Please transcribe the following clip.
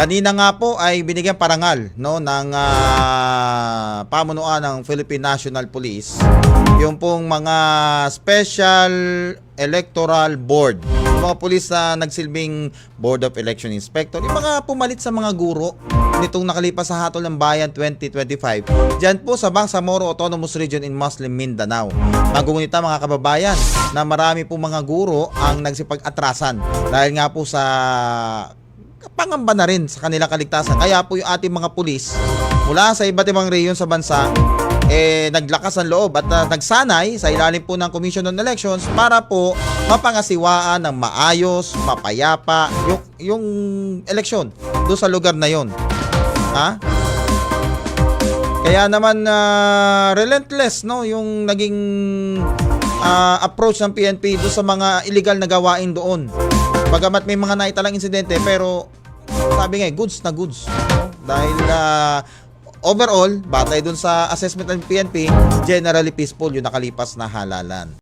Kanina nga po ay binigyan parangal no ng ah, pamunuan ng Philippine National Police yung pong mga Special Electoral Board. Yung mga pulis na nagsilbing Board of Election Inspector, yung mga pumalit sa mga guro nitong nakalipas sa Hatol ng Bayan 2025. Diyan po sa Bangsamoro Autonomous Region in Muslim Mindanao. Magungunita mga kababayan na marami po mga guro ang nagsipag-atrasan dahil nga po sa pangamba na rin sa kanilang kaligtasan. Kaya po yung ating mga pulis mula sa iba't ibang rehiyon sa bansa eh naglakas ang loob at uh, nagsanay sa ilalim po ng Commission on Elections para po mapangasiwaan ng maayos, mapayapa yung yung eleksyon do sa lugar na yon. Ha? Kaya naman ah, relentless no yung naging ah, approach ng PNP do sa mga illegal na gawain doon. Bagamat may mga naitalang insidente pero sabi nga eh, goods na goods. No? Dahil ah, overall, batay dun sa assessment ng PNP, generally peaceful yung nakalipas na halalan.